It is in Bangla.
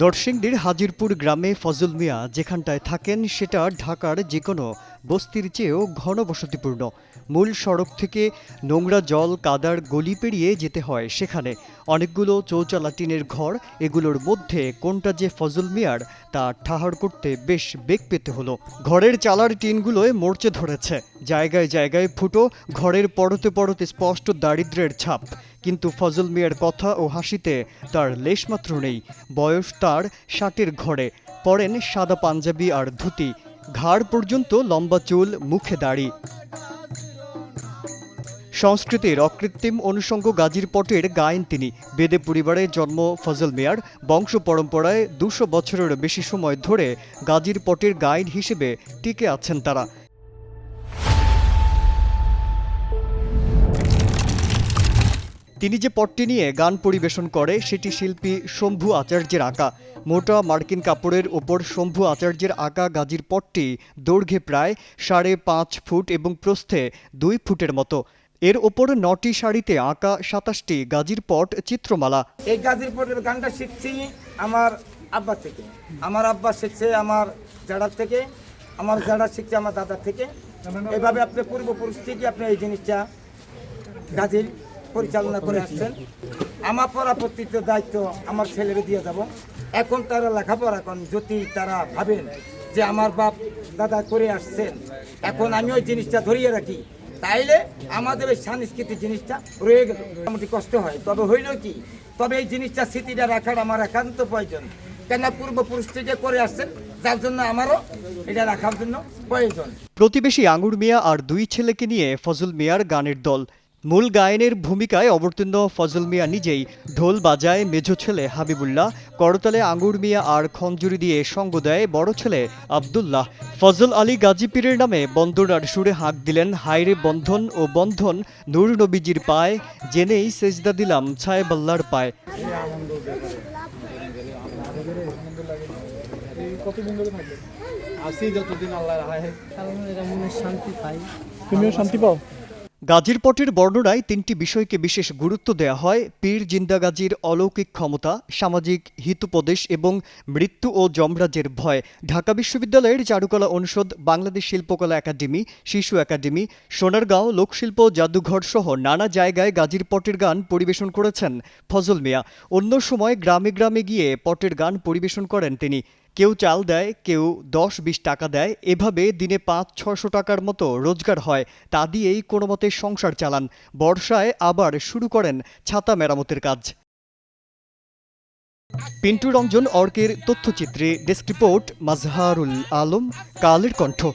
নরসিংদীর হাজিরপুর গ্রামে ফজল মিয়া যেখানটায় থাকেন, সেটা ঢাকার যে কোনো বস্তির চেয়েও ঘনবসতিপূর্ণ। মূল সড়ক থেকে নোংরা জল, কাদার গলি পেরিয়ে যেতে হয় সেখানে। অনেকগুলো চৌচালা টিনের ঘর, এগুলোর মধ্যে কোনটা যে ফজল মিয়ার, তা ঠাহার করতে বেশ বেগ পেতে হলো। ঘরের চালার টিনগুলোয় মরচে ধরেছে। জায়গায় জায়গায় ফুটো, ঘরের পরতে পরতে স্পষ্ট দারিদ্র্যের ছাপ। কিন্তু ফজল মিয়ার কথা ও হাসিতে তার লেশমাত্র নেই। বয়স তার ষাটের ঘরে। পরেন সাদা পাঞ্জাবি আর ধুতি। ঘাড় পর্যন্ত লম্বা চুল, মুখে দাড়ি। সংস্কৃতির অকৃত্রিম অনুষঙ্গ গাজীর পটের গায়েন তিনি। বেদে পরিবারে জন্ম ফজল মিয়ার। বংশ পরম্পরায় দুশো বছরের বেশি সময় ধরে গাজীর পটের গায়েন হিসেবে টিকে আছেন তারা। তিনি যে পটটি নিয়ে গান পরিবেশন করে, সেটি শিল্পী শম্ভু আচার্যের আঁকা। মোটা মার্কিন কাপড়ের ওপর শম্ভু আচার্যের আঁকা গাজীর পটটি দৈর্ঘ্যে প্রায় সাড়ে পাঁচ ফুট এবং প্রস্থে দুই ফুটের মতো। এর ওপর নটি শাড়িতে আঁকা সাতাশটি গাজীর পট চিত্রমালা। এই গাজীরপুরের গানটা শিখছি আমার আব্বা থেকে। আমার আব্বা শিখছে আমার জাড়ার থেকে, আমার জাড়া শিখছে আমার দাদার থেকে। এভাবে আপনি পূর্বপুরুষ থেকে আপনি এই জিনিসটা গাজীর পরিচালনা করে আসছেন। আমার পরাবর্তিত দায়িত্ব আমার ছেলেরে দিয়ে যাব। এখন তারা লেখাপড়া করেন, যদি তারা ভাবেন যে আমার বাপ দাদা করে আসছেন, এখন আমি ওই জিনিসটা ধরিয়ে রাখি। তাইলে আমাদের ওই সাংস্কৃতিক জিনিসটা রয়ে গেল। মোটামুটি কষ্ট হয়। তবে হইল কি, তবে এই জিনিসটা স্মৃতিটা রাখার আমার একান্ত প্রয়োজন। কেন পূর্বপুরুষ থেকে করে আসছেন যার জন্য আমারও এটা রাখার জন্য প্রয়োজন। প্রতিবেশী আঙুর মিয়া আর দুই ছেলেকে নিয়ে ফজল মিয়ার গানের দল। মূল গায়নের ভূমিকায় অবতীর্ণ ফজল মিয়া নিজেই ঢোল বাজায় মেঝো ছেলে হাবিবুল্লাহ করতালে আঙ্গুর মিয়া আর খঞ্জুরি দিয়ে সঙ্গ দেয় বড় ছেলে আবদুল্লাহ। ফজল আলী গাজীপীরের নামে বন্দনার সুরে হাঁক দিলেন হাইরে বন্ধন ও বন্ধন নূর নবীজির পায় জেনেই সেজদা দিলাম ছায় বাল্লার পায়। কতদিন ধরে থাকবে আসি যতদিন আল্লাহ রাখে কারণ এরা মনে শান্তি পাই। তুমিও শান্তি পাও? গাজীর পটের বর্ণনায় তিনটি বিষয়কে বিশেষ গুরুত্ব দেয়া হয়, পীর জিন্দা গাজীর অলৌকিক ক্ষমতা, সামাজিক হিতোপদেশ এবং মৃত্যু ও যমরাজের ভয়। ঢাকা বিশ্ববিদ্যালয়ের চারুকলা অনুষদ, বাংলাদেশ শিল্পকলা একাডেমি, শিশু একাডেমি, সোনারগাঁও লোকশিল্প জাদুঘর সহ নানা জায়গায় গাজীর পটের গান পরিবেশন করেছেন ফজল মিয়া। অন্য সময় গ্রামে গ্রামে গিয়ে পটের গান পরিবেশন করেন তিনি। কেউ চাল দেয়, কেউ দশ বিশ টাকা দেয়, এভাবে দিনে পাঁচ ছশো টাকার মতো রোজগার হয়। তা দিয়েই কোনো মতে সংসার চালান। বর্ষায় আবার শুরু করেন ছাতা মেরামতের কাজ। পিন্টু রঞ্জন অর্কের তথ্যচিত্রে, ডেস্ক রিপোর্ট, মাজহারুল আলম, কালের কণ্ঠ।